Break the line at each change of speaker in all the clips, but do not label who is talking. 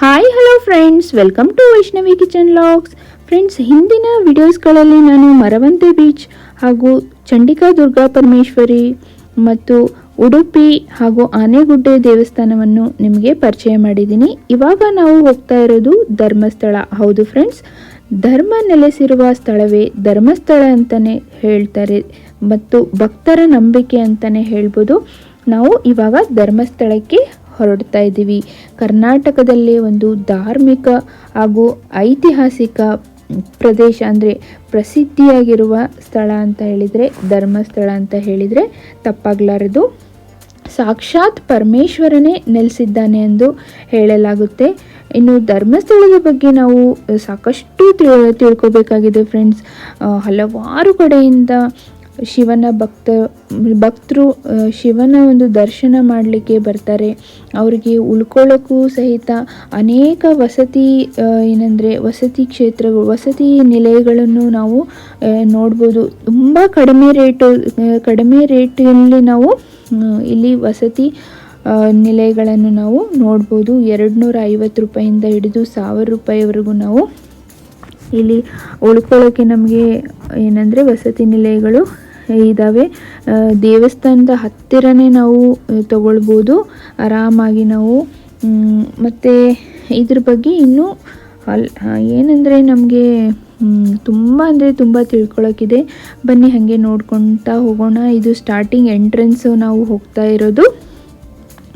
Hi hello friends welcome to Vaishnavi kitchen vlogs friends ಹಿಂದಿನ ವಿಡಿಯೋಸ್ಗಳಲ್ಲಿ ನಾನು ಮರವಂತೆ ಬೀಚ್ ಹಾಗೂ ಚಂಡಿಕಾ ದುರ್ಗಾ ಪರಮೇಶ್ವರಿ ಮತ್ತು ಉಡುಪಿ ಹಾಗೂ ಆನೆಗುಡ್ಡೆ ದೇವಸ್ಥಾನವನ್ನು ನಿಮಗೆ ಪರಿಚಯ ಮಾಡಿದ್ದೀನಿ. ಇವಾಗ ನಾವು ಹೋಗ್ತಾ ಇರೋದು ಧರ್ಮಸ್ಥಳ. ಹೌದು ಫ್ರೆಂಡ್ಸ್ ಧರ್ಮ ನೆಲೆಸಿರುವ ಸ್ಥಳವೇ ಧರ್ಮಸ್ಥಳ ಅಂತಲೇ ಹೇಳ್ತಾರೆ ಮತ್ತು ಭಕ್ತರ ನಂಬಿಕೆ ಅಂತಲೇ ಹೇಳ್ಬೋದು. ನಾವು ಇವಾಗ ಧರ್ಮಸ್ಥಳಕ್ಕೆ ಹೊರಡ್ತಾ ಇದ್ದೀವಿ. ಕರ್ನಾಟಕದಲ್ಲೇ ಒಂದು ಧಾರ್ಮಿಕ ಹಾಗೂ ಐತಿಹಾಸಿಕ ಪ್ರದೇಶ ಅಂದರೆ ಪ್ರಸಿದ್ಧಿಯಾಗಿರುವ ಸ್ಥಳ ಅಂತ ಹೇಳಿದರೆ, ಧರ್ಮಸ್ಥಳ ಅಂತ ಹೇಳಿದರೆ ತಪ್ಪಾಗಲಾರದು. ಸಾಕ್ಷಾತ್ ಪರಮೇಶ್ವರನೇ ನೆಲೆಸಿದ್ದಾನೆ ಎಂದು ಹೇಳಲಾಗುತ್ತೆ. ಇನ್ನು ಧರ್ಮಸ್ಥಳದ ಬಗ್ಗೆ ನಾವು ಸಾಕಷ್ಟು ತಿಳ್ಕೋಬೇಕಾಗಿದೆ ಫ್ರೆಂಡ್ಸ್ ಹಲವಾರು ಕಡೆಯಿಂದ ಶಿವನ ಭಕ್ತ, ಭಕ್ತರು ಶಿವನ ಒಂದು ದರ್ಶನ ಮಾಡಲಿಕ್ಕೆ ಬರ್ತಾರೆ. ಅವರಿಗೆ ಉಳ್ಕೊಳ್ಳೋಕ್ಕೂ ಸಹಿತ ಅನೇಕ ವಸತಿ ಏನಂದರೆ ವಸತಿ ಕ್ಷೇತ್ರಗಳು, ವಸತಿ ನಿಲಯಗಳನ್ನು ನಾವು ನೋಡ್ಬೋದು. ತುಂಬ ಕಡಿಮೆ ರೇಟು ಕಡಿಮೆ ರೇಟಲ್ಲಿ ನಾವು ಇಲ್ಲಿ ವಸತಿ ನಿಲಯಗಳನ್ನು ನಾವು ನೋಡ್ಬೋದು. ಎರಡು ನೂರ ಐವತ್ತು ರೂಪಾಯಿಂದ ಹಿಡಿದು ಸಾವಿರ ರೂಪಾಯಿವರೆಗೂ ನಾವು ಇಲ್ಲಿ ಉಳ್ಕೊಳ್ಳೋಕ್ಕೆ ನಮಗೆ ಏನಂದರೆ ವಸತಿ ನಿಲಯಗಳು ಇದ್ದಾವೆ ದೇವಸ್ಥಾನದ ಹತ್ತಿರನೇ ನಾವು ತಗೊಳ್ಬೋದು. ಆರಾಮಾಗಿ ನಾವು ಮತ್ತು ಇದ್ರ ಬಗ್ಗೆ ಇನ್ನೂ ಅಲ್ ಏನಂದರೆ ನಮಗೆ ತುಂಬ ಅಂದರೆ ತುಂಬ ತಿಳ್ಕೊಳ್ಳೋಕ್ಕಿದೆ ಬನ್ನಿ ಹಾಗೆ ನೋಡ್ಕೊತಾ ಹೋಗೋಣ. ಇದು ಸ್ಟಾರ್ಟಿಂಗ್ ಎಂಟ್ರೆನ್ಸು ನಾವು ಹೋಗ್ತಾ ಇರೋದು.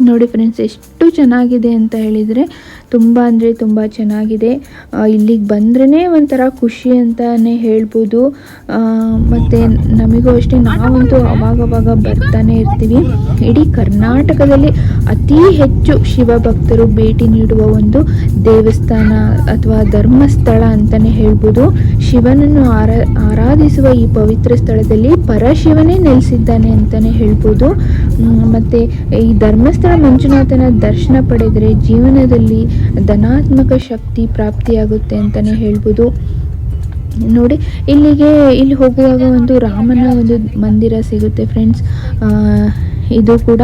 ನೋಡಿ ಫ್ರೆಂಡ್ಸ್ ಎಷ್ಟು ಚೆನ್ನಾಗಿದೆ ಅಂತ ಹೇಳಿದರೆ ತುಂಬ ಅಂದರೆ ತುಂಬ ಚೆನ್ನಾಗಿದೆ. ಇಲ್ಲಿಗೆ ಬಂದ್ರೇ ಒಂಥರ ಖುಷಿ ಅಂತಲೇ ಹೇಳ್ಬೋದು. ಮತ್ತು ನಮಗೂ ಅಷ್ಟೇ ನಾವಂತೂ ಅವಾಗವಾಗ ಬರ್ತಾನೆ ಇರ್ತೀವಿ. ಇಡೀ ಕರ್ನಾಟಕದಲ್ಲಿ ಅತಿ ಹೆಚ್ಚು ಶಿವಭಕ್ತರು ಭೇಟಿ ನೀಡುವ ಒಂದು ದೇವಸ್ಥಾನ ಅಥವಾ ಧರ್ಮಸ್ಥಳ ಅಂತಲೇ ಹೇಳ್ಬೋದು. ಶಿವನನ್ನು ಆರಾ, ಆರಾಧಿಸುವ ಈ ಪವಿತ್ರ ಸ್ಥಳದಲ್ಲಿ ಪರಶಿವನೇ ನೆಲೆಸಿದ್ದಾನೆ ಅಂತಲೇ ಹೇಳ್ಬೋದು. ಮತ್ತೆ ಈ ಧರ್ಮಸ್ಥಳ ಮಂಜುನಾಥನ ದರ್ಶನ ಪಡೆದರೆ ಜೀವನದಲ್ಲಿ ಧನಾತ್ಮಕ ಶಕ್ತಿ ಪ್ರಾಪ್ತಿಯಾಗುತ್ತೆ ಅಂತಲೇ ಹೇಳ್ಬೋದು. ನೋಡಿ, ಇಲ್ಲಿಗೆ ಇಲ್ಲಿ ಹೋಗುವಾಗ ಒಂದು ರಾಮನ ಒಂದು ಮಂದಿರ ಸಿಗುತ್ತೆ ಫ್ರೆಂಡ್ಸ್ ಇದು ಕೂಡ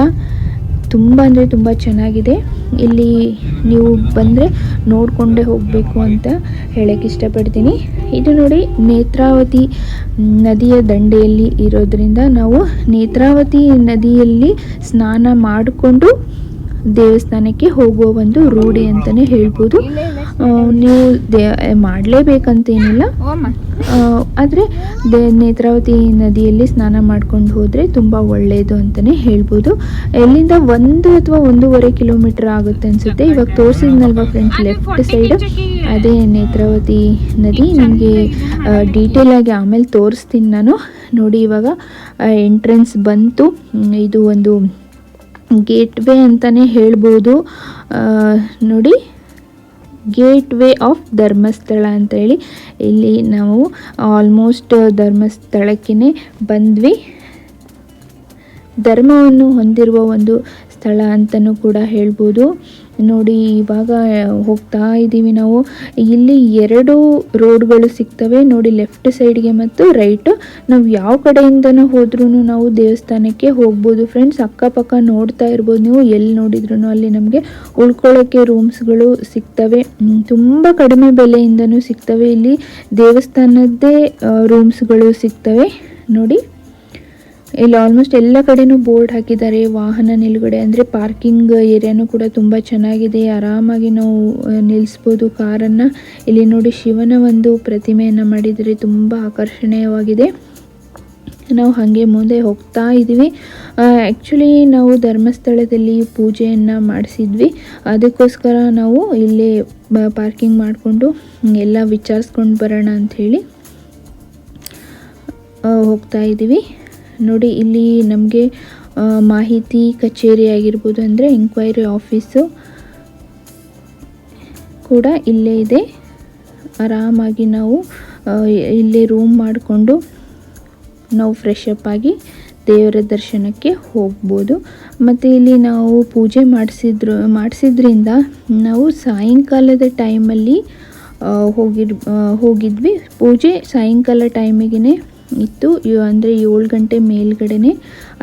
ತುಂಬ ಅಂದರೆ ತುಂಬ ಚೆನ್ನಾಗಿದೆ. ಇಲ್ಲಿ ನೀವು ಬಂದರೆ ನೋಡಿಕೊಂಡೇ ಹೋಗಬೇಕು ಅಂತ ಹೇಳಕ್ಕೆ ಇಷ್ಟಪಡ್ತೀನಿ. ಇದು ನೋಡಿ ನೇತ್ರಾವತಿ ನದಿಯ ದಂಡೆಯಲ್ಲಿ ಇರೋದ್ರಿಂದ ನಾವು ನೇತ್ರಾವತಿ ನದಿಯಲ್ಲಿ ಸ್ನಾನ ಮಾಡಿಕೊಂಡು ದೇವಸ್ಥಾನಕ್ಕೆ ಹೋಗುವ ಒಂದು ರೂಢಿ ಅಂತಲೇ ಹೇಳ್ಬೋದು. ನೀವು ದೇ, ಮಾಡಲೇಬೇಕಂತೇನಿಲ್ಲ. ಆದರೆ ದೇ, ನೇತ್ರಾವತಿ ನದಿಯಲ್ಲಿ ಸ್ನಾನ ಮಾಡ್ಕೊಂಡು ಹೋದರೆ ತುಂಬ ಒಳ್ಳೆಯದು ಅಂತಲೇ ಹೇಳ್ಬೋದು. ಎಲ್ಲಿಂದ ಒಂದು ಅಥವಾ ಒಂದೂವರೆ ಕಿಲೋಮೀಟರ್ ಆಗುತ್ತೆ ಅನಿಸುತ್ತೆ. ಇವಾಗ ತೋರಿಸಿದ್ನಲ್ವ ಫ್ರೆಂಡ್ಸ್ ಲೆಫ್ಟ್ ಸೈಡ್ ಅದೇ ನೇತ್ರಾವತಿ ನದಿ. ನಿಮಗೆ ಡೀಟೇಲ್ ಆಗಿ ಆಮೇಲೆ ತೋರಿಸ್ತೀನಿ ನಾನು. ನೋಡಿ ಇವಾಗ ಎಂಟ್ರೆನ್ಸ್ ಬಂತು. ಇದು ಒಂದು ಗೇಟ್ ವೇ ಅಂತಲೇ ಹೇಳ್ಬೋದು ನೋಡಿ ಗೇಟ್ ವೇ ಆಫ್ ಧರ್ಮಸ್ಥಳ ಅಂತ ಹೇಳಿ ಇಲ್ಲಿ ನಾವು ಆಲ್ಮೋಸ್ಟ್ ಧರ್ಮಸ್ಥಳಕ್ಕೆ ಬಂದ್ವಿ. ಧರ್ಮವನ್ನು ಹೊಂದಿರುವ ಒಂದು ಸ್ಥಳ ಅಂತಲೂ ಕೂಡ ಹೇಳ್ಬೋದು. ನೋಡಿ, ಇವಾಗ ಹೋಗ್ತಾ ಇದ್ದೀವಿ ನಾವು. ಇಲ್ಲಿ ಎರಡು ರೋಡ್ಗಳು ಸಿಗ್ತವೆ. ನೋಡಿ, ಲೆಫ್ಟ್ ಸೈಡ್ಗೆ ಮತ್ತು ರೈಟು. ನಾವು ಯಾವ ಕಡೆಯಿಂದನೂ ಹೋದ್ರೂ ನಾವು ದೇವಸ್ಥಾನಕ್ಕೆ ಹೋಗ್ಬೋದು ಫ್ರೆಂಡ್ಸ್. ಅಕ್ಕಪಕ್ಕ ನೋಡ್ತಾ ಇರ್ಬೋದು ನೀವು. ಎಲ್ಲಿ ನೋಡಿದ್ರು ಅಲ್ಲಿ ನಮಗೆ ಉಳ್ಕೊಳ್ಳೋಕ್ಕೆ ರೂಮ್ಸ್ಗಳು ಸಿಗ್ತವೆ. ತುಂಬ ಕಡಿಮೆ ಬೆಲೆಯಿಂದನೂ ಸಿಗ್ತವೆ. ಇಲ್ಲಿ ದೇವಸ್ಥಾನದ್ದೇ ರೂಮ್ಸ್ಗಳು ಸಿಗ್ತವೆ. ನೋಡಿ. ಇಲ್ಲಿ ಆಲ್ಮೋಸ್ಟ್ ಎಲ್ಲ ಕಡೆನೂ ಬೋರ್ಡ್ ಹಾಕಿದ್ದಾರೆ, ವಾಹನ ನಿಲುಗಡೆ. ಅಂದರೆ ಪಾರ್ಕಿಂಗ್ ಏರಿಯಾನು ಕೂಡ ತುಂಬ ಚೆನ್ನಾಗಿದೆ. ಆರಾಮಾಗಿ ನಾವು ನಿಲ್ಲಿಸ್ಬೋದು ಕಾರನ್ನು. ಇಲ್ಲಿ ನೋಡಿ ಶಿವನ ಒಂದು ಪ್ರತಿಮೆಯನ್ನು ಮಾಡಿದರೆ ತುಂಬ ಆಕರ್ಷಣೀಯವಾಗಿದೆ. ನಾವು ಹಾಗೆ ಮುಂದೆ ಹೋಗ್ತಾ ಇದ್ದೀವಿ ಆ್ಯಕ್ಚುಲಿ ನಾವು ಧರ್ಮಸ್ಥಳದಲ್ಲಿ ಪೂಜೆಯನ್ನು ಮಾಡಿಸಿದ್ವಿ. ಅದಕ್ಕೋಸ್ಕರ ನಾವು ಇಲ್ಲೇ ಪಾರ್ಕಿಂಗ್ ಮಾಡಿಕೊಂಡು ಎಲ್ಲ ವಿಚಾರಿಸ್ಕೊಂಡು ಬರೋಣ ಅಂಥೇಳಿ ಹೋಗ್ತಾ ಇದ್ದೀವಿ ನೋಡಿ ಇಲ್ಲಿ ನಮಗೆ ಮಾಹಿತಿ ಕಚೇರಿ ಆಗಿರ್ಬೋದು ಅಂದರೆ ಎಂಕ್ವೈರಿ ಆಫೀಸು ಕೂಡ ಇಲ್ಲೇ ಇದೆ. ಆರಾಮಾಗಿ ನಾವು ಇಲ್ಲೇ ರೂಮ್ ಮಾಡಿಕೊಂಡು ನಾವು ಫ್ರೆಶ್ ಅಪ್ ಆಗಿ ದೇವರ ದರ್ಶನಕ್ಕೆ ಹೋಗ್ಬೋದು. ಮತ್ತು ಇಲ್ಲಿ ನಾವು ಪೂಜೆ ಮಾಡಿಸಿದ್ರು ಮಾಡಿಸಿದ್ರಿಂದ ನಾವು ಸಾಯಂಕಾಲದ ಟೈಮಲ್ಲಿ ಹೋಗಿರ್ ಆ, ಹೋಗಿದ್ವಿ. ಪೂಜೆ ಸಾಯಂಕಾಲ ಟೈಮಿಗೆ ಇತ್ತು. ಅಂದರೆ ಏಳು ಗಂಟೆ ಮೇಲ್ಗಡೆನೆ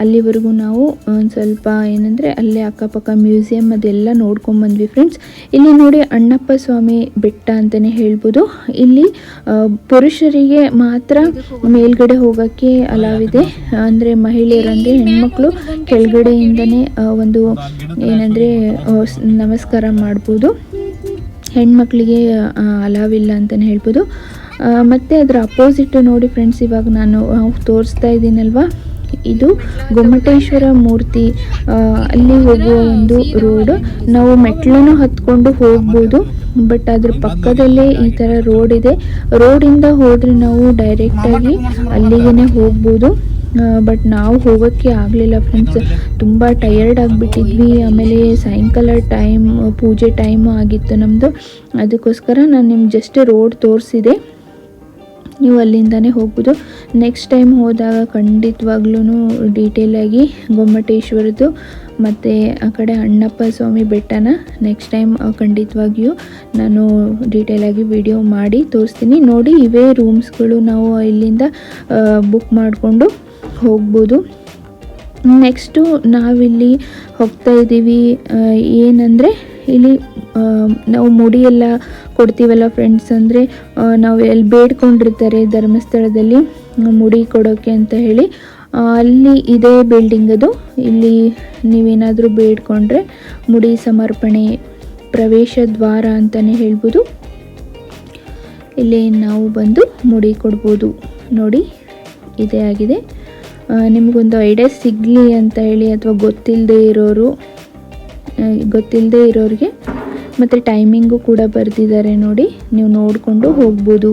ಅಲ್ಲಿವರೆಗೂ ನಾವು ಒಂದು ಸ್ವಲ್ಪ ಏನಂದರೆ ಅಲ್ಲೇ ಅಕ್ಕಪಕ್ಕ ಮ್ಯೂಸಿಯಂ ಅದೆಲ್ಲ ನೋಡ್ಕೊಂಬಂದ್ವಿ ಫ್ರೆಂಡ್ಸ್. ಇಲ್ಲಿ ನೋಡಿ ಅಣ್ಣಪ್ಪ ಸ್ವಾಮಿ ಬೆಟ್ಟ ಅಂತಲೇ ಹೇಳ್ಬೋದು. ಇಲ್ಲಿ ಪುರುಷರಿಗೆ ಮಾತ್ರ ಮೇಲ್ಗಡೆ ಹೋಗೋಕ್ಕೆ ಅಲಾವಿದೆ. ಅಂದರೆ ಮಹಿಳೆಯರಂದರೆ ಹೆಣ್ಮಕ್ಳು ಕೆಳಗಡೆಯಿಂದನೇ ಒಂದು ಏನಂದರೆ ನಮಸ್ಕಾರ ಮಾಡ್ಬೋದು. ಹೆಣ್ಮಕ್ಳಿಗೆ ಅಲಾವಿಲ್ಲ ಅಂತಲೇ ಹೇಳ್ಬೋದು. ಮತ್ತು ಅದರ ಅಪೋಸಿಟ್ ನೋಡಿ ಫ್ರೆಂಡ್ಸ್ ಇವಾಗ ನಾನು ತೋರಿಸ್ತಾ ಇದ್ದೀನಲ್ವಾ? ಇದು ಗೊಮ್ಮಟೇಶ್ವರ ಮೂರ್ತಿ ಅಲ್ಲಿ ಹೋಗುವ ಒಂದು ರೋಡ್ ನಾವು ಮೆಟ್ಲನ್ನು ಹತ್ಕೊಂಡು ಹೋಗ್ಬೋದು ಬಟ್ ಅದ್ರ ಪಕ್ಕದಲ್ಲೇ ಈ ಥರ ರೋಡ್ ಇದೆ. ರೋಡಿಂದ ಹೋದರೆ ನಾವು ಡೈರೆಕ್ಟಾಗಿ ಅಲ್ಲಿಗೆ ಹೋಗ್ಬೋದು. ಬಟ್ ನಾವು ಹೋಗೋಕ್ಕೆ ಆಗಲಿಲ್ಲ ಫ್ರೆಂಡ್ಸ್ ತುಂಬ ಟಯರ್ಡ್ ಆಗಿಬಿಟ್ಟಿದ್ವಿ. ಆಮೇಲೆ ಸಾಯಂಕಾಲ ಟೈಮ್ ಪೂಜೆ ಟೈಮು ಆಗಿತ್ತು ನಮ್ಮದು ಅದಕ್ಕೋಸ್ಕರ ನಾನು ನಿಮ್ಗೆ ಜಸ್ಟ್ ರೋಡ್ ತೋರಿಸಿದೆ. ನೀವು ಅಲ್ಲಿಂದನೇ ಹೋಗ್ಬೋದು. ನೆಕ್ಸ್ಟ್ ಟೈಮ್ ಹೋದಾಗ ಖಂಡಿತವಾಗ್ಲೂ ಡೀಟೇಲಾಗಿ ಗೊಮ್ಮಟೇಶ್ವರದ್ದು ಮತ್ತು ಆ ಕಡೆ ಅಣ್ಣಪ್ಪ ಸ್ವಾಮಿ ಬೆಟ್ಟನ ನೆಕ್ಸ್ಟ್ ಟೈಮ್ ಖಂಡಿತವಾಗಿಯೂ ನಾನು ಡೀಟೇಲಾಗಿ ವಿಡಿಯೋ ಮಾಡಿ ತೋರಿಸ್ತೀನಿ. ನೋಡಿ ಇವೇ ರೂಮ್ಸ್ಗಳು ನಾವು ಇಲ್ಲಿಂದ ಬುಕ್ ಮಾಡಿಕೊಂಡು ಹೋಗ್ಬೋದು. ನೆಕ್ಸ್ಟು ನಾವಿಲ್ಲಿ ಹೋಗ್ತಾ ಇದ್ದೀವಿ ಏನಂದರೆ ಇಲ್ಲಿ ನಾವು ಮುಡಿಯೆಲ್ಲ ಕೊಡ್ತೀವಲ್ಲ ಫ್ರೆಂಡ್ಸ್ ಅಂದರೆ ನಾವು ಎಲ್ಲಿ ಬೇಡ್ಕೊಂಡಿರ್ತಾರೆ ಧರ್ಮಸ್ಥಳದಲ್ಲಿ, ಮುಡಿ ಕೊಡೋಕ್ಕೆ ಅಂತ ಹೇಳಿ ಅಲ್ಲಿ ಇದೇ ಬಿಲ್ಡಿಂಗ್ ಅದು. ಇಲ್ಲಿ ನೀವೇನಾದರೂ ಬೇಡ್ಕೊಂಡ್ರೆ ಮುಡಿ ಸಮರ್ಪಣೆ, ಪ್ರವೇಶ ದ್ವಾರ ಅಂತಲೇ ಹೇಳ್ಬೋದು. ಇಲ್ಲಿ ನಾವು ಬಂದು ಮುಡಿ ಕೊಡ್ಬೋದು. ನೋಡಿ, ಇದೇ ಆಗಿದೆ. ನಿಮಗೊಂದು ಐಡಿಯಾ ಸಿಗಲಿ ಅಂತ ಹೇಳಿ ಅಥವಾ ಗೊತ್ತಿಲ್ಲದೆ ಇರೋರು ಗೊತ್ತಿಲ್ಲದೆ ಇರೋರಿಗೆ ಮತ್ತು ಟೈಮಿಂಗು ಕೂಡ ಬರೆದಿದ್ದಾರೆ ನೋಡಿ. ನೀವು ನೋಡಿಕೊಂಡು ಹೋಗ್ಬೋದು.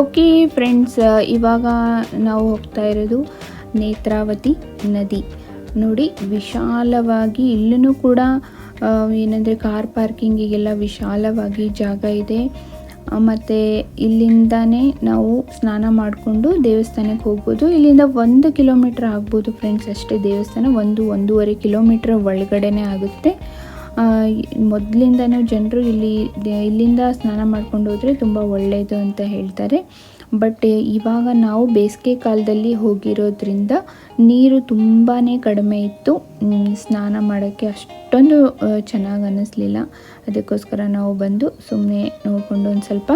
ಓಕೆ ಫ್ರೆಂಡ್ಸ್ ಇವಾಗ ನಾವು ಹೋಗ್ತಾ ಇರೋದು ನೇತ್ರಾವತಿ ನದಿ. ನೋಡಿ, ವಿಶಾಲವಾಗಿ ಇಲ್ಲೂ ಕೂಡ ಏನಂದರೆ ಕಾರ್ ಪಾರ್ಕಿಂಗಿಗೆಲ್ಲ ವಿಶಾಲವಾಗಿ ಜಾಗ ಇದೆ. ಮತ್ತು ಇಲ್ಲಿಂದನೇ ನಾವು ಸ್ನಾನ ಮಾಡಿಕೊಂಡು ದೇವಸ್ಥಾನಕ್ಕೆ ಹೋಗ್ಬೋದು. ಇಲ್ಲಿಂದ ಒಂದು ಕಿಲೋಮೀಟ್ರ್ ಆಗ್ಬೋದು ಫ್ರೆಂಡ್ಸ್ ಅಷ್ಟೇ. ದೇವಸ್ಥಾನ ಒಂದು, ಒಂದೂವರೆ ಕಿಲೋಮೀಟ್ರ್ ಒಳಗಡೆನೇ ಆಗುತ್ತೆ. ಮೊದಲಿಂದನೂ ಜನರು ಇಲ್ಲಿ, ಇಲ್ಲಿಂದ ಸ್ನಾನ ಮಾಡ್ಕೊಂಡು ಹೋದರೆ ತುಂಬ ಒಳ್ಳೆಯದು ಅಂತ ಹೇಳ್ತಾರೆ. ಬಟ್ ಇವಾಗ ನಾವು ಬೇಸಿಗೆ ಕಾಲದಲ್ಲಿ ಹೋಗಿರೋದ್ರಿಂದ ನೀರು ತುಂಬಾ ಕಡಿಮೆ ಇತ್ತು. ಸ್ನಾನ ಮಾಡೋಕ್ಕೆ ಅಷ್ಟೊಂದು ಚೆನ್ನಾಗಿ ಅನ್ನಿಸ್ಲಿಲ್ಲ ಅದಕ್ಕೋಸ್ಕರ ನಾವು ಬಂದು ಸುಮ್ಮನೆ ನೋಡಿಕೊಂಡು ಒಂದು ಸ್ವಲ್ಪ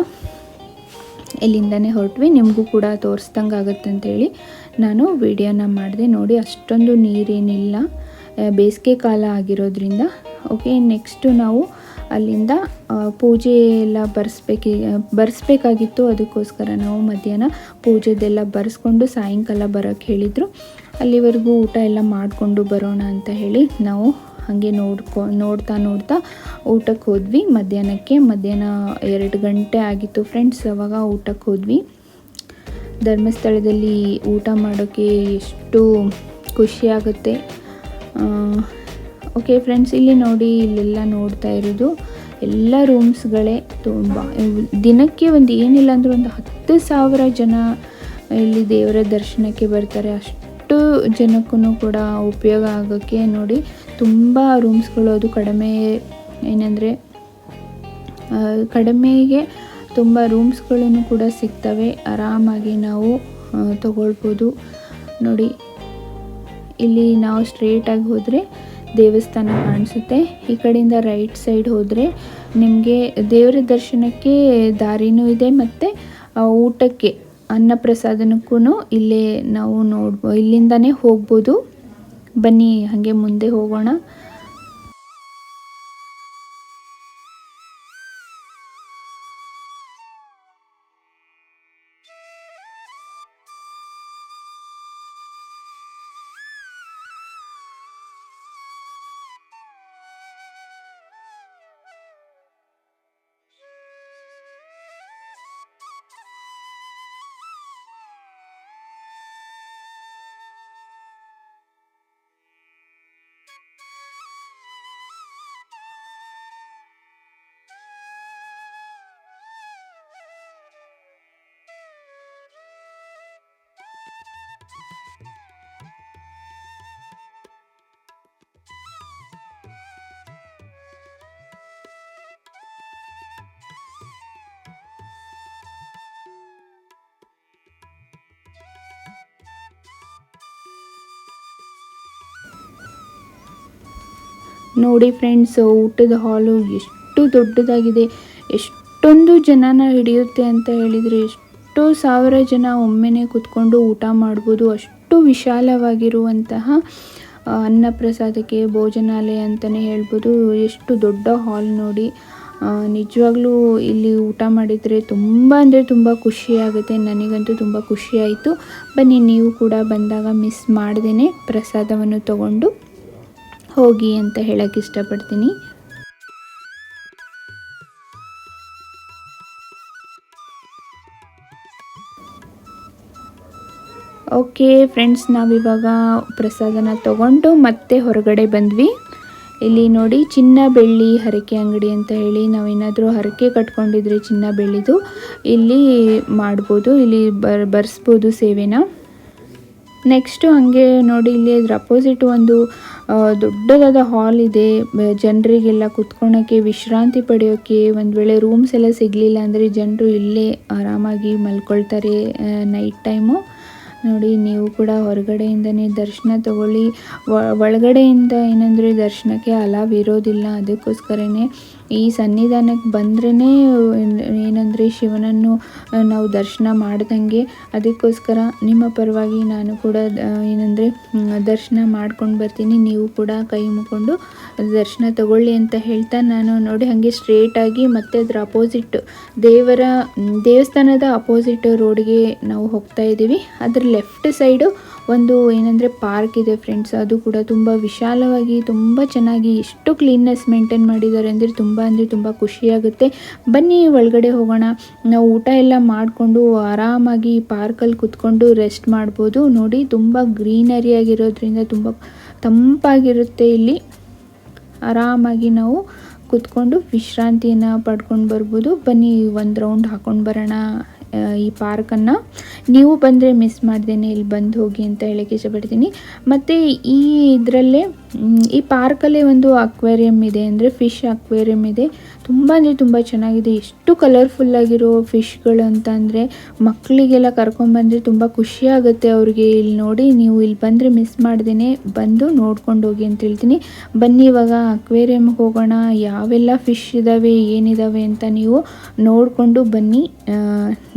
ಇಲ್ಲಿಂದನೇ ಹೊರಟ್ವಿ. ನಿಮಗೂ ಕೂಡ ತೋರಿಸ್ದಂಗೆ ಆಗುತ್ತೆ ಅಂತೇಳಿ ನಾನು ವಿಡಿಯೋನ ಮಾಡಿದೆ. ನೋಡಿ, ಅಷ್ಟೊಂದು ನೀರೇನಿಲ್ಲ. ಬೇಸಿಗೆ ಕಾಲ ಆಗಿರೋದ್ರಿಂದ. ಓಕೆ ನೆಕ್ಸ್ಟು ನಾವು ಅಲ್ಲಿಂದ ಪೂಜೆ ಎಲ್ಲ ಬರ್ಸ್ಬೇಕಿ ಬರ್ಸ್ಬೇಕಾಗಿತ್ತು. ಅದಕ್ಕೋಸ್ಕರ ನಾವು ಮಧ್ಯಾಹ್ನ ಪೂಜೆದೆಲ್ಲ ಬರೆಸ್ಕೊಂಡು ಸಾಯಂಕಾಲ ಬರೋಕ್ಕೆ ಹೇಳಿದರು. ಅಲ್ಲಿವರೆಗೂ ಊಟ ಎಲ್ಲ ಮಾಡಿಕೊಂಡು ಬರೋಣ ಅಂತ ಹೇಳಿ ನಾವು ಹಾಗೆ ನೋಡ್ಕೊ, ನೋಡ್ತಾ ನೋಡ್ತಾ ಊಟಕ್ಕೆ ಹೋದ್ವಿ. ಮಧ್ಯಾಹ್ನಕ್ಕೆ ಮಧ್ಯಾಹ್ನ ಎರಡು ಗಂಟೆ ಆಗಿತ್ತು ಫ್ರೆಂಡ್ಸ್, ಅವಾಗ ಊಟಕ್ಕೆ ಹೋದ್ವಿ. ಧರ್ಮಸ್ಥಳದಲ್ಲಿ ಊಟ ಮಾಡೋಕ್ಕೆ ಎಷ್ಟು ಖುಷಿ ಆಗುತ್ತೆ. ಓಕೆ ಫ್ರೆಂಡ್ಸ್ ಇಲ್ಲಿ ನೋಡಿ ಇಲ್ಲೆಲ್ಲ ನೋಡ್ತಾ ಇರೋದು. ಎಲ್ಲ ರೂಮ್ಸ್ಗಳೇ ತುಂಬ. ದಿನಕ್ಕೆ ಒಂದು ಏನಿಲ್ಲ ಅಂದರೆ ಒಂದು ಹತ್ತು ಸಾವಿರ ಜನ ಇಲ್ಲಿ ದೇವರ ದರ್ಶನಕ್ಕೆ ಬರ್ತಾರೆ. ಅಷ್ಟು ಜನಕ್ಕೂ ಕೂಡ ಉಪಯೋಗ ಆಗೋಕ್ಕೆ ನೋಡಿ ತುಂಬ ರೂಮ್ಸ್ಗಳು ಅದು ಕಡಿಮೆ ಏನಂದರೆ ಕಡಿಮೆಗೆ ತುಂಬ ರೂಮ್ಸ್ಗಳನ್ನು ಕೂಡ ಸಿಗ್ತವೆ. ಆರಾಮಾಗಿ ನಾವು ತಗೊಳ್ಬೋದು. ನೋಡಿ, ಇಲ್ಲಿ ನಾವು ಸ್ಟ್ರೇಟಾಗಿ ಹೋದರೆ ದೇವಸ್ಥಾನ ಕಾಣಿಸುತ್ತೆ. ಈ ಕಡೆಯಿಂದ ರೈಟ್ ಸೈಡ್ ಹೋದರೆ ನಿಮಗೆ ದೇವರ ದರ್ಶನಕ್ಕೆ ದಾರಿನೂ ಇದೆ ಮತ್ತು ಊಟಕ್ಕೆ ಅನ್ನಪ್ರಸಾದನಕ್ಕೂ ಇಲ್ಲೇ ನಾವು ನೋಡ್ಬೋ, ಇಲ್ಲಿಂದನೇ ಹೋಗ್ಬೋದು. ಬನ್ನಿ, ಹಾಗೆ ಮುಂದೆ ಹೋಗೋಣ. ನೋಡಿ ಫ್ರೆಂಡ್ಸ್ ಊಟದ ಹಾಲು ಎಷ್ಟು ದೊಡ್ಡದಾಗಿದೆ. ಎಷ್ಟೊಂದು ಜನನ ಹಿಡಿಯುತ್ತೆ ಅಂತ ಹೇಳಿದರೆ ಎಷ್ಟು ಸಾವಿರ ಜನ ಒಮ್ಮೆನೇ ಕುತ್ಕೊಂಡು ಊಟ ಮಾಡ್ಬೋದು, ಅಷ್ಟು ವಿಶಾಲವಾಗಿರುವಂತಹ ಅನ್ನಪ್ರಸಾದಕ್ಕೆ ಭೋಜನಾಲಯ ಅಂತಲೇ ಹೇಳ್ಬೋದು. ಎಷ್ಟು ದೊಡ್ಡ ಹಾಲ್ ನೋಡಿ. ನಿಜವಾಗ್ಲೂ ಇಲ್ಲಿ ಊಟ ಮಾಡಿದರೆ ತುಂಬ ಅಂದರೆ ತುಂಬ ಖುಷಿಯಾಗುತ್ತೆ ನನಗಂತೂ ತುಂಬ ಖುಷಿಯಾಯಿತು ಬನ್ನಿ, ನೀವು ಕೂಡ ಬಂದಾಗ ಮಿಸ್ ಮಾಡ್ದೇ ಪ್ರಸಾದವನ್ನು ತಗೊಂಡು ಹೋಗಿ ಅಂತ ಹೇಳಕ್ಕೆ ಇಷ್ಟಪಡ್ತೀನಿ. ಓಕೆ ಫ್ರೆಂಡ್ಸ್ ನಾವಿವಾಗ ಪ್ರಸಾದನ ತಗೊಂಡು ಮತ್ತೆ ಹೊರಗಡೆ ಬಂದ್ವಿ. ಇಲ್ಲಿ ನೋಡಿ, ಚಿನ್ನ ಬೆಳ್ಳಿ ಹರಕೆ ಅಂಗಡಿ ಅಂತ ಹೇಳಿ ನಾವೇನಾದರೂ ಹರಕೆ ಕಟ್ಕೊಂಡಿದ್ರೆ ಚಿನ್ನ ಬೆಳ್ಳಿದು ಇಲ್ಲಿ ಮಾಡ್ಬೋದು, ಇಲ್ಲಿ ಬರ್, ಬರ್ಸ್ಬೋದು ಸೇವೆನ. ನೆಕ್ಸ್ಟು ಹಂಗೆ ನೋಡಿ, ಇಲ್ಲಿ ಅದ್ರ ಅಪೋಸಿಟ್ ಒಂದು ದೊಡ್ಡದಾದ ಹಾಲ್ ಇದೆ. ಜನರಿಗೆಲ್ಲ ಕುತ್ಕೊಳಕ್ಕೆ ವಿಶ್ರಾಂತಿ ಪಡೆಯೋಕ್ಕೆ ಒಂದು ವೇಳೆ ರೂಮ್ಸ್ ಎಲ್ಲ ಸಿಗಲಿಲ್ಲ ಅಂದರೆ ಜನರು ಇಲ್ಲೇ ಆರಾಮಾಗಿ ಮಲ್ಕೊಳ್ತಾರೆ ನೈಟ್ ಟೈಮು ನೋಡಿ ನೀವು ಕೂಡ ಹೊರಗಡೆಯಿಂದನೇ ದರ್ಶನ ತಗೊಳ್ಳಿ. ಒಳಗಡೆಯಿಂದ ಏನಂದರೆ ದರ್ಶನಕ್ಕೆ ಅಲಾವ್ ಇರೋದಿಲ್ಲ ಅದಕ್ಕೋಸ್ಕರನೇ ಈ ಸನ್ನಿಧಾನಕ್ಕೆ ಬಂದ್ರೇ ಏನಂದರೆ ಶಿವನನ್ನು ನಾವು ದರ್ಶನ ಮಾಡ್ದಂಗೆ. ಅದಕ್ಕೋಸ್ಕರ ನಿಮ್ಮ ಪರವಾಗಿ ನಾನು ಕೂಡ ಏನಂದರೆ ದರ್ಶನ ಮಾಡ್ಕೊಂಡು ಬರ್ತೀನಿ. ನೀವು ಕೂಡ ಕೈ ಮುಕ್ಕೊಂಡು ದರ್ಶನ ತಗೊಳ್ಳಿ ಅಂತ ಹೇಳ್ತಾ ನಾನು ನೋಡಿ ಹಾಗೆ ಸ್ಟ್ರೇಟಾಗಿ ಮತ್ತೆ ಅದರ ಅಪೋಸಿಟ್ ದೇವರ ದೇವಸ್ಥಾನದ ಅಪೋಸಿಟ್ ರೋಡ್ಗೆ ನಾವು ಹೋಗ್ತಾ ಇದ್ದೀವಿ. ಅದರ ಲೆಫ್ಟ್ ಸೈಡು ಒಂದು ಏನಂದರೆ ಪಾರ್ಕ್ ಇದೆ ಫ್ರೆಂಡ್ಸ್ ಅದು ಕೂಡ ತುಂಬ ವಿಶಾಲವಾಗಿ ತುಂಬ ಚೆನ್ನಾಗಿ ಎಷ್ಟು ಕ್ಲೀನ್ನೆಸ್ ಮೇಂಟೈನ್ ಮಾಡಿದ್ದಾರೆ ಅಂದರೆ ತುಂಬ ಅಂದರೆ ತುಂಬ ಖುಷಿಯಾಗುತ್ತೆ. ಬನ್ನಿ ಒಳಗಡೆ ಹೋಗೋಣ. ನಾವು ಊಟ ಎಲ್ಲ ಮಾಡಿಕೊಂಡು ಆರಾಮಾಗಿ ಪಾರ್ಕಲ್ಲಿ ಕುತ್ಕೊಂಡು ರೆಸ್ಟ್ ಮಾಡ್ಬೋದು. ನೋಡಿ ತುಂಬ ಗ್ರೀನರಿ ಆಗಿರೋದ್ರಿಂದ ತುಂಬ ತಂಪಾಗಿರುತ್ತೆ ಇಲ್ಲಿ. ಆರಾಮಾಗಿ ನಾವು ಕುತ್ಕೊಂಡು ವಿಶ್ರಾಂತಿಯನ್ನು ಪಡ್ಕೊಂಡು ಬರ್ಬೋದು. ಬನ್ನಿ ಒಂದು ರೌಂಡ್ ಹಾಕೊಂಡು ಬರೋಣ. ಈ ಪಾರ್ಕನ್ನು ನೀವು ಬಂದರೆ ಮಿಸ್ ಮಾಡ್ದೇನೆ ಇಲ್ಲಿ ಬಂದು ಹೋಗಿ ಅಂತ ಹೇಳಕ್ಕೆ ಇಷ್ಟಪಡ್ತೀನಿ ಮತ್ತು ಈ ಇದರಲ್ಲೇ ಈ ಪಾರ್ಕಲ್ಲಿ ಒಂದು ಅಕ್ವೇರಿಯಂ ಇದೆ ಅಂದರೆ ಫಿಶ್ ಅಕ್ವೇರಿಯಂ ಇದೆ. ತುಂಬ ಅಂದರೆ ತುಂಬ ಚೆನ್ನಾಗಿದೆ. ಎಷ್ಟು ಕಲರ್ಫುಲ್ಲಾಗಿರೋ ಫಿಶ್ಗಳು ಅಂತ ಅಂದರೆ ಮಕ್ಕಳಿಗೆಲ್ಲ ಕರ್ಕೊಂಬಂದರೆ ತುಂಬ ಖುಷಿಯಾಗುತ್ತೆ ಅವ್ರಿಗೆ. ಇಲ್ಲಿ ನೋಡಿ, ನೀವು ಇಲ್ಲಿ ಬಂದರೆ ಮಿಸ್ ಮಾಡ್ದೇ ಬಂದು ನೋಡ್ಕೊಂಡು ಹೋಗಿ ಅಂತ ಹೇಳ್ತೀನಿ. ಬನ್ನಿ ಇವಾಗ ಅಕ್ವೇರಿಯಮ್ಗೆ ಹೋಗೋಣ. ಯಾವೆಲ್ಲ ಫಿಶ್ ಇದ್ದಾವೆ ಏನಿದ್ದಾವೆ ಅಂತ ನೀವು ನೋಡಿಕೊಂಡು ಬನ್ನಿ.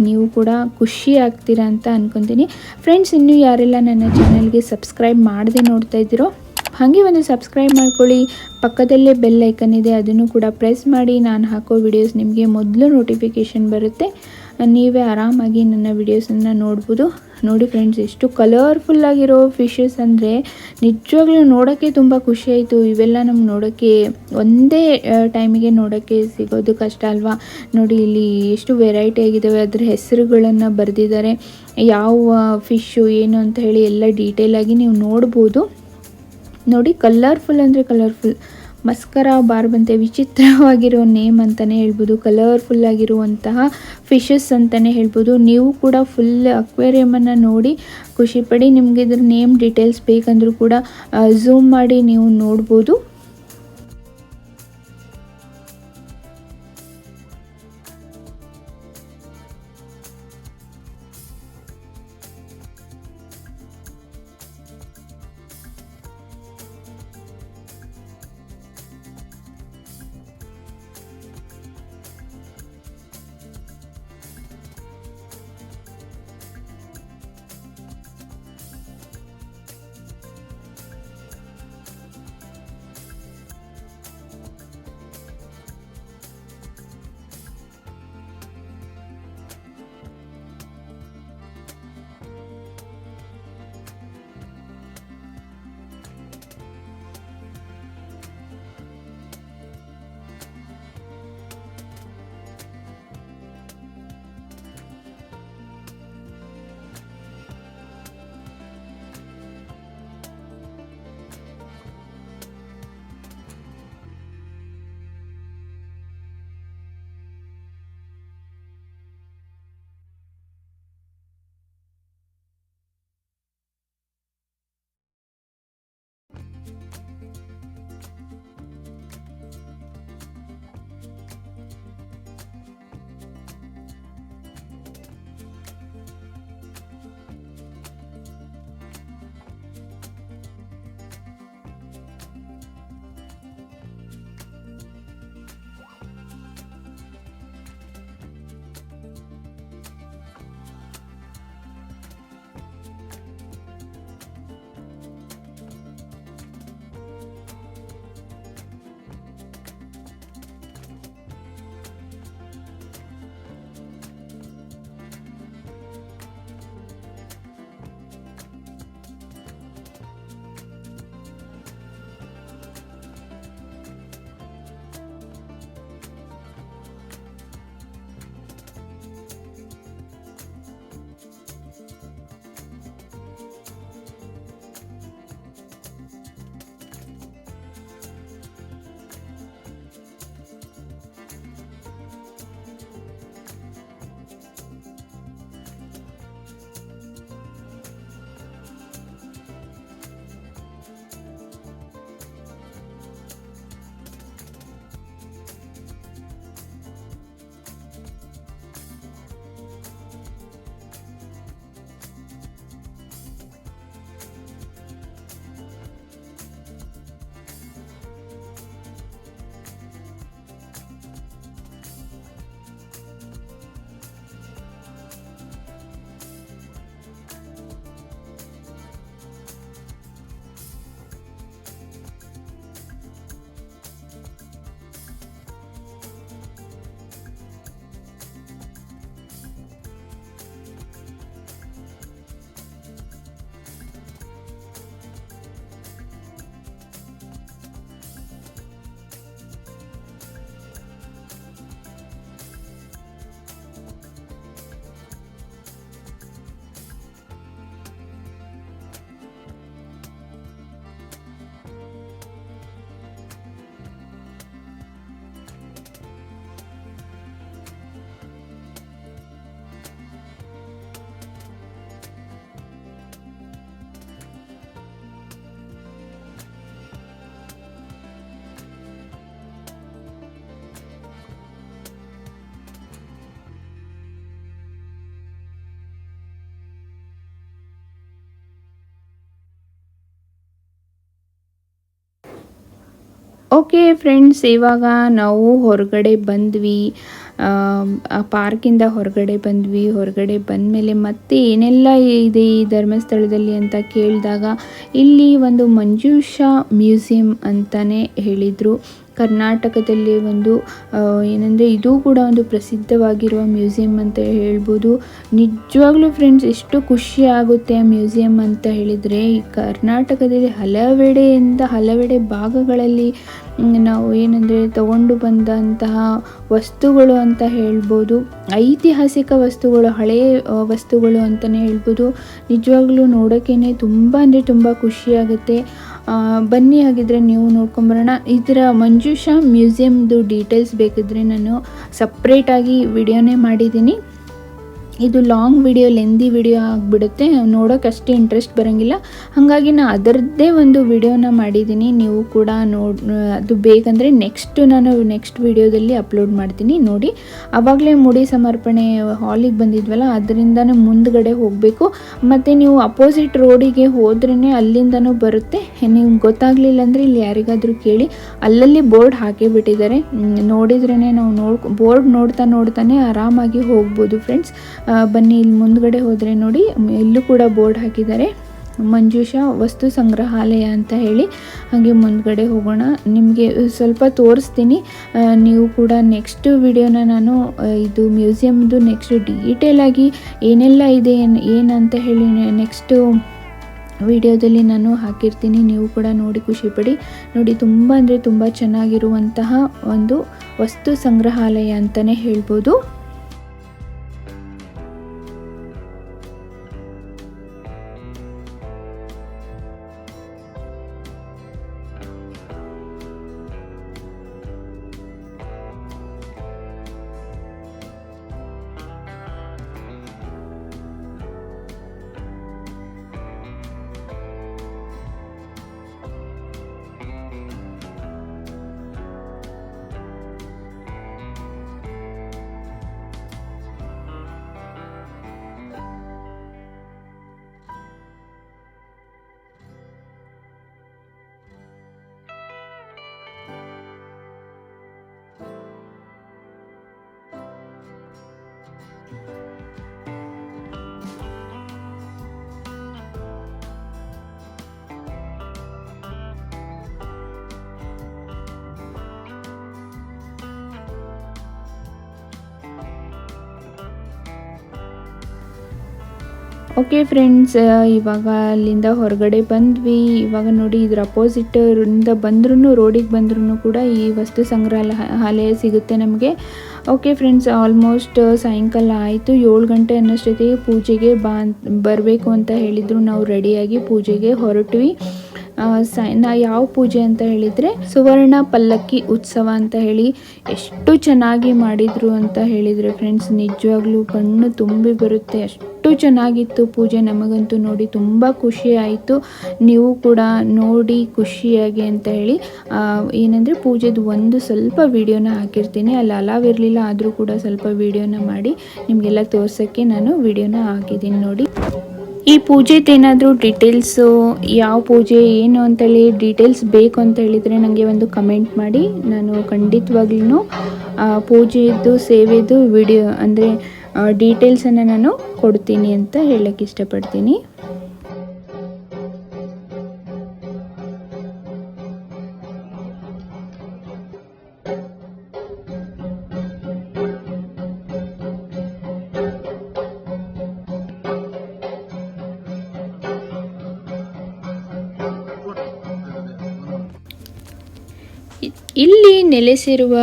ನೀವು ಕೂಡ ಖುಷಿ ಆಗ್ತೀರಾ ಅಂತ ಅನ್ಕೊತೀನಿ. ಫ್ರೆಂಡ್ಸ್ ಇನ್ನೂ ಯಾರೆಲ್ಲ ನನ್ನ ಚಾನಲ್ಗೆ ಸಬ್ಸ್ಕ್ರೈಬ್ ಮಾಡದೆ ನೋಡ್ತಾ ಇದ್ದೀರೋ ಹಾಗೆ ಒಂದು ಸಬ್ಸ್ಕ್ರೈಬ್ ಮಾಡ್ಕೊಳ್ಳಿ. ಪಕ್ಕದಲ್ಲೇ ಬೆಲ್ ಐಕನ್ ಇದೆ, ಅದನ್ನು ಕೂಡ ಪ್ರೆಸ್ ಮಾಡಿ. ನಾನು ಹಾಕೋ ವಿಡಿಯೋಸ್ ನಿಮಗೆ ಮೊದಲು ನೋಟಿಫಿಕೇಷನ್ ಬರುತ್ತೆ. ನೀವೇ ಆರಾಮಾಗಿ ನನ್ನ ವಿಡಿಯೋಸನ್ನು ನೋಡ್ಬೋದು. ನೋಡಿ ಫ್ರೆಂಡ್ಸ್ ಎಷ್ಟು ಕಲರ್ಫುಲ್ ಆಗಿರೋ ಫಿಶಸ್ ಅಂದರೆ ನಿಜವಾಗ್ಲೂ ನೋಡೋಕ್ಕೆ ತುಂಬ ಖುಷಿಯಾಯಿತು ಇವೆಲ್ಲ ನಮ್ಗೆ ನೋಡೋಕ್ಕೆ ಒಂದೇ ಟೈಮಿಗೆ ನೋಡೋಕ್ಕೆ ಸಿಗೋದು ಕಷ್ಟ ಅಲ್ವಾ? ನೋಡಿ, ಇಲ್ಲಿ ಎಷ್ಟು ವೆರೈಟಿ ಆಗಿದ್ದಾವೆ ಅದರ ಹೆಸರುಗಳನ್ನು ಬರೆದಿದ್ದಾರೆ. ಯಾವ ಫಿಶ್ಶು ಏನು ಅಂತ ಹೇಳಿ ಎಲ್ಲ ಡೀಟೇಲಾಗಿ ನೀವು ನೋಡ್ಬೋದು. ನೋಡಿ ಕಲರ್ಫುಲ್ ಅಂದರೆ ಕಲರ್ಫುಲ್ ಮಸ್ಕರ, ಬಾರ್ಬಂತೆ ವಿಚಿತ್ರವಾಗಿರೋ ನೇಮ್ ಅಂತಲೇ ಹೇಳ್ಬೋದು. ಕಲರ್ಫುಲ್ ಆಗಿರುವಂತಹ ಫಿಶಸ್ ಅಂತಲೇ ಹೇಳ್ಬೋದು. ನೀವು ಕೂಡ ಫುಲ್ ಅಕ್ವೇರಿಯಮನ್ನು ನೋಡಿ ಖುಷಿಪಡಿ ನಿಮಗೆ ಇದ್ರ ನೇಮ್ ಡೀಟೇಲ್ಸ್ ಬೇಕಂದ್ರೂ ಕೂಡ ಝೂಮ್ ಮಾಡಿ ನೀವು ನೋಡ್ಬೋದು. ಓಕೆ ಫ್ರೆಂಡ್ಸ್, ಇವಾಗ ನಾವು ಹೊರಗಡೆ ಬಂದ್ವಿ. ಪಾರ್ಕಿಂದ ಹೊರಗಡೆ ಬಂದ್ವಿ. ಹೊರಗಡೆ ಬಂದಮೇಲೆ ಮತ್ತೆ ಏನೆಲ್ಲ ಇದೆ ಈ ಧರ್ಮಸ್ಥಳದಲ್ಲಿ ಅಂತ ಕೇಳಿದಾಗ, ಇಲ್ಲಿ ಒಂದು ಮಂಜೂಷಾ ಮ್ಯೂಸಿಯಂ ಅಂತಲೇ ಹೇಳಿದರು. ಕರ್ನಾಟಕದಲ್ಲಿ ಒಂದು ಏನಂದರೆ ಇದು ಕೂಡ ಒಂದು ಪ್ರಸಿದ್ಧವಾಗಿರುವ ಮ್ಯೂಸಿಯಂ ಅಂತ ಹೇಳ್ಬೋದು. ನಿಜವಾಗ್ಲೂ ಫ್ರೆಂಡ್ಸ್ ಎಷ್ಟು ಖುಷಿ ಆಗುತ್ತೆ ಆ ಮ್ಯೂಸಿಯಂ ಅಂತ ಹೇಳಿದರೆ, ಈ ಕರ್ನಾಟಕದಲ್ಲಿ ಹಲವೆಡೆಯಿಂದ ಹಲವೆಡೆ ಭಾಗಗಳಲ್ಲಿ ನಾವು ಏನಂದರೆ ತಗೊಂಡು ಬಂದಂತಹ ವಸ್ತುಗಳು ಅಂತ ಹೇಳ್ಬೋದು. ಐತಿಹಾಸಿಕ ವಸ್ತುಗಳು ಹಳೆಯ ವಸ್ತುಗಳು ಅಂತಲೇ ಹೇಳ್ಬೋದು. ನಿಜವಾಗ್ಲೂ ನೋಡೋಕ್ಕೇ ತುಂಬ ಅಂದರೆ ತುಂಬ ಖುಷಿಯಾಗುತ್ತೆ ಬನ್ನಿ ಹಾಗಿದ್ರೆ ನೀವು ನೋಡ್ಕೊಂಬರೋಣ. ಇದರ ಮಂಜುಷಾ ಮ್ಯೂಸಿಯಮ್ದು ಡೀಟೇಲ್ಸ್ ಬೇಕಿದ್ರೆ ನಾನು ಸಪ್ರೇಟಾಗಿ ವಿಡಿಯೋನೇ ಮಾಡಿದ್ದೀನಿ. ಇದು ಲಾಂಗ್ ವಿಡಿಯೋ ಲೆಂದಿ ವಿಡಿಯೋ ಆಗಿಬಿಡುತ್ತೆ. ನೋಡೋಕೆ ಅಷ್ಟೇ ಇಂಟ್ರೆಸ್ಟ್ ಬರೋಂಗಿಲ್ಲ. ಹಾಗಾಗಿ ನಾನು ಅದರದ್ದೇ ಒಂದು ವಿಡಿಯೋನ ಮಾಡಿದ್ದೀನಿ ನೀವು ಕೂಡ ನೋಡ್, ಅದು ಬೇಕಂದರೆ ನೆಕ್ಸ್ಟ್ ನಾನು ನೆಕ್ಸ್ಟ್ ವಿಡಿಯೋದಲ್ಲಿ ಅಪ್ಲೋಡ್ ಮಾಡ್ತೀನಿ. ನೋಡಿ ಆವಾಗಲೇ ಮುಡಿ ಸಮರ್ಪಣೆ ಹಾಲಿಗೆ ಬಂದಿದ್ವಲ್ಲ, ಅದರಿಂದನೇ ಮುಂದ್ಗಡೆ ಹೋಗಬೇಕು. ಮತ್ತು ನೀವು ಅಪೋಸಿಟ್ ರೋಡಿಗೆ ಹೋದ್ರೇ ಅಲ್ಲಿಂದನೂ ಬರುತ್ತೆ. ನಿಮ್ಗೆ ಗೊತ್ತಾಗಲಿಲ್ಲ ಅಂದರೆ ಇಲ್ಲಿ ಯಾರಿಗಾದರೂ ಕೇಳಿ. ಅಲ್ಲಲ್ಲಿ ಬೋರ್ಡ್ ಹಾಕೇ ಬಿಟ್ಟಿದ್ದಾರೆ. ನೋಡಿದ್ರೇ ನಾವು ನೋಡ್ಕೊ ಬೋರ್ಡ್ ನೋಡ್ತಾ ನೋಡ್ತಾನೆ ಆರಾಮಾಗಿ ಹೋಗ್ಬೋದು ಫ್ರೆಂಡ್ಸ್ ಬನ್ನಿ, ಇಲ್ಲಿ ಮುಂದ್ಗಡೆ ಹೋದರೆ ನೋಡಿ ಎಲ್ಲೂ ಕೂಡ ಬೋರ್ಡ್ ಹಾಕಿದ್ದಾರೆ. ಮಂಜುಷಾ ವಸ್ತು ಸಂಗ್ರಹಾಲಯ ಅಂತ ಹೇಳಿ ಹಾಗೆ ಮುಂದ್ಗಡೆ ಹೋಗೋಣ. ನಿಮಗೆ ಸ್ವಲ್ಪ ತೋರಿಸ್ತೀನಿ. ನೀವು ಕೂಡ ನೆಕ್ಸ್ಟ್ ವಿಡಿಯೋನ ನಾನು ಇದು ಮ್ಯೂಸಿಯಮ್ದು ನೆಕ್ಸ್ಟ್ ಡೀಟೇಲಾಗಿ ಏನೆಲ್ಲ ಇದೆ, ಏನು, ಏನಂತ ಹೇಳಿ ನೆಕ್ಸ್ಟು ವಿಡಿಯೋದಲ್ಲಿ ನಾನು ಹಾಕಿರ್ತೀನಿ. ನೀವು ಕೂಡ ನೋಡಿ, ಖುಷಿಪಡಿ. ನೋಡಿ, ತುಂಬ ಅಂದರೆ ತುಂಬ ಚೆನ್ನಾಗಿರುವಂತಹ ಒಂದು ವಸ್ತು ಸಂಗ್ರಹಾಲಯ ಅಂತಲೇ ಹೇಳ್ಬೋದು. ಓಕೆ ಫ್ರೆಂಡ್ಸ್ ಇವಾಗ ಅಲ್ಲಿಂದ ಹೊರಗಡೆ ಬಂದ್ವಿ. ಇವಾಗ ನೋಡಿ ಇದ್ರ ಅಪೋಸಿಟ್ ಇಂದ ಬಂದ್ರೂ ರೋಡಿಗೆ ಬಂದ್ರೂ ಕೂಡ ಈ ವಸ್ತು ಸಂಗ್ರಹಾಲಯ ಸಿಗುತ್ತೆ ನಮಗೆ. ಓಕೆ ಫ್ರೆಂಡ್ಸ್ ಆಲ್ಮೋಸ್ಟ್ ಸಾಯಂಕಾಲ ಆಯಿತು. ಏಳು ಗಂಟೆ ಅನ್ನೋಷ್ಟೊತ್ತಿಗೆ ಪೂಜೆಗೆ ಬಾ, ಬರಬೇಕು ಅಂತ ಹೇಳಿದರು. ನಾವು ರೆಡಿಯಾಗಿ ಪೂಜೆಗೆ ಹೊರಟ್ವಿ. ನಾ ಯಾವ ಪೂಜೆ ಅಂತ ಹೇಳಿದರೆ ಸುವರ್ಣ ಪಲ್ಲಕ್ಕಿ ಉತ್ಸವ ಅಂತ ಹೇಳಿ ಎಷ್ಟು ಚೆನ್ನಾಗಿ ಮಾಡಿದರು ಅಂತ ಹೇಳಿದರೆ ಫ್ರೆಂಡ್ಸ್ ನಿಜವಾಗ್ಲೂ ಕಣ್ಣು ತುಂಬಿ ಬರುತ್ತೆ. ಅಷ್ಟು ಚೆನ್ನಾಗಿತ್ತು ಪೂಜೆ. ನಮಗಂತೂ ನೋಡಿ ತುಂಬ ಖುಷಿ ಆಯಿತು. ನೀವು ಕೂಡ ನೋಡಿ ಖುಷಿಯಾಗಿ ಅಂತ ಹೇಳಿ ಏನಂದರೆ ಪೂಜೆದು ಒಂದು ಸ್ವಲ್ಪ ವಿಡಿಯೋನ ಹಾಕಿರ್ತೀನಿ. ಅಲ್ಲಿ ಅಲಾವ್ ಇರಲಿಲ್ಲ ಆದರೂ ಕೂಡ ಸ್ವಲ್ಪ ವಿಡಿಯೋನ ಮಾಡಿ, ನಿಮಗೆಲ್ಲ ತೋರ್ಸೋಕ್ಕೆ ನಾನು ವಿಡಿಯೋನ ಹಾಕಿದ್ದೀನಿ ನೋಡಿ. ಈ ಪೂಜೆದೇನಾದರೂ ಡೀಟೇಲ್ಸು ಯಾವ ಪೂಜೆ, ಏನು ಅಂತೇಳಿ ಡೀಟೇಲ್ಸ್ ಬೇಕು ಅಂತ ಹೇಳಿದರೆ ನನಗೆ ಒಂದು ಕಮೆಂಟ್ ಮಾಡಿ. ನಾನು ಖಂಡಿತವಾಗ್ಲೂ ಪೂಜೆಯದ್ದು ಸೇವೆದು ವಿಡಿಯೋ ಅಂದರೆ ಡೀಟೇಲ್ಸನ್ನು ನಾನು ಕೊಡ್ತೀನಿ ಅಂತ ಹೇಳಕ್ಕೆ ಇಷ್ಟಪಡ್ತೀನಿ. ಇಲ್ಲಿ ನೆಲೆಸಿರುವ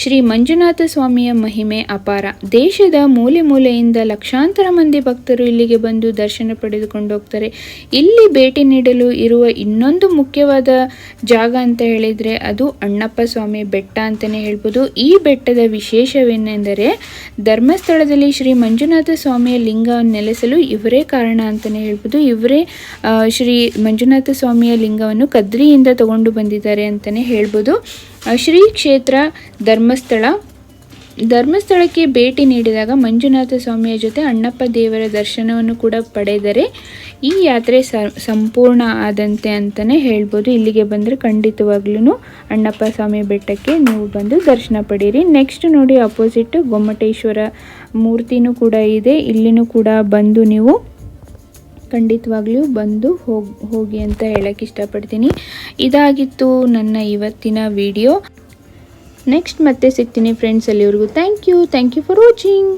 ಶ್ರೀ ಮಂಜುನಾಥ ಸ್ವಾಮಿಯ ಮಹಿಮೆ ಅಪಾರ. ದೇಶದ ಮೂಲೆ ಮೂಲೆಯಿಂದ ಲಕ್ಷಾಂತರ ಮಂದಿ ಭಕ್ತರು ಇಲ್ಲಿಗೆ ಬಂದು ದರ್ಶನ ಪಡೆದುಕೊಂಡು ಹೋಗ್ತಾರೆ. ಇಲ್ಲಿ ಭೇಟಿ ನೀಡಲು ಇರುವ ಇನ್ನೊಂದು ಮುಖ್ಯವಾದ ಜಾಗ ಅಂತ ಹೇಳಿದರೆ ಅದು ಅಣ್ಣಪ್ಪ ಸ್ವಾಮಿ ಬೆಟ್ಟ ಅಂತಲೇ ಹೇಳ್ಬೋದು. ಈ ಬೆಟ್ಟದ ವಿಶೇಷವೇನೆಂದರೆ ಧರ್ಮಸ್ಥಳದಲ್ಲಿ ಶ್ರೀ ಮಂಜುನಾಥ ಸ್ವಾಮಿಯ ಲಿಂಗವನ್ನು ನೆಲೆಸಲು ಇವರೇ ಕಾರಣ ಅಂತಲೇ ಹೇಳ್ಬೋದು. ಇವರೇ ಶ್ರೀ ಮಂಜುನಾಥ ಸ್ವಾಮಿಯ ಲಿಂಗವನ್ನು ಕದ್ರಿಯಿಂದ ತಗೊಂಡು ಬಂದಿದ್ದಾರೆ ಅಂತಲೇ ಹೇಳ್ಬೋದು. ಶ್ರೀ ಕ್ಷೇತ್ರ ಧರ್ಮಸ್ಥಳ. ಧರ್ಮಸ್ಥಳಕ್ಕೆ ಭೇಟಿ ನೀಡಿದಾಗ ಮಂಜುನಾಥ ಸ್ವಾಮಿಯ ಜೊತೆ ಅಣ್ಣಪ್ಪ ದೇವರ ದರ್ಶನವನ್ನು ಕೂಡ ಪಡೆದರೆ ಈ ಯಾತ್ರೆ ಸಂಪೂರ್ಣ ಆದಂತೆ ಅಂತಲೇ ಹೇಳ್ಬೋದು. ಇಲ್ಲಿಗೆ ಬಂದರೆ ಖಂಡಿತವಾಗ್ಲೂ ಅಣ್ಣಪ್ಪ ಸ್ವಾಮಿ ಬೆಟ್ಟಕ್ಕೆ ನೀವು ಬಂದು ದರ್ಶನ ಪಡೀರಿ ನೆಕ್ಸ್ಟ್ ನೋಡಿ ಅಪೋಸಿಟ್ ಗೊಮ್ಮಟೇಶ್ವರ ಮೂರ್ತಿನೂ ಕೂಡ ಇದೆ. ಇಲ್ಲಿನೂ ಕೂಡ ಬಂದು ನೀವು ಖಂಡಿತವಾಗ್ಲೂ ಬಂದು ಹೋಗಿ ಹೋಗಿ ಅಂತ ಹೇಳಕ್ಕೆ ಇಷ್ಟಪಡ್ತೀನಿ. ಇದಾಗಿತ್ತು ನನ್ನ ಇವತ್ತಿನ ವಿಡಿಯೋ. ನೆಕ್ಸ್ಟ್ ಮತ್ತೆ ಸಿಗ್ತೀನಿ ಫ್ರೆಂಡ್ಸ್ ಅಲ್ಲಿವರೆಗೂ. Thank you thank you for watching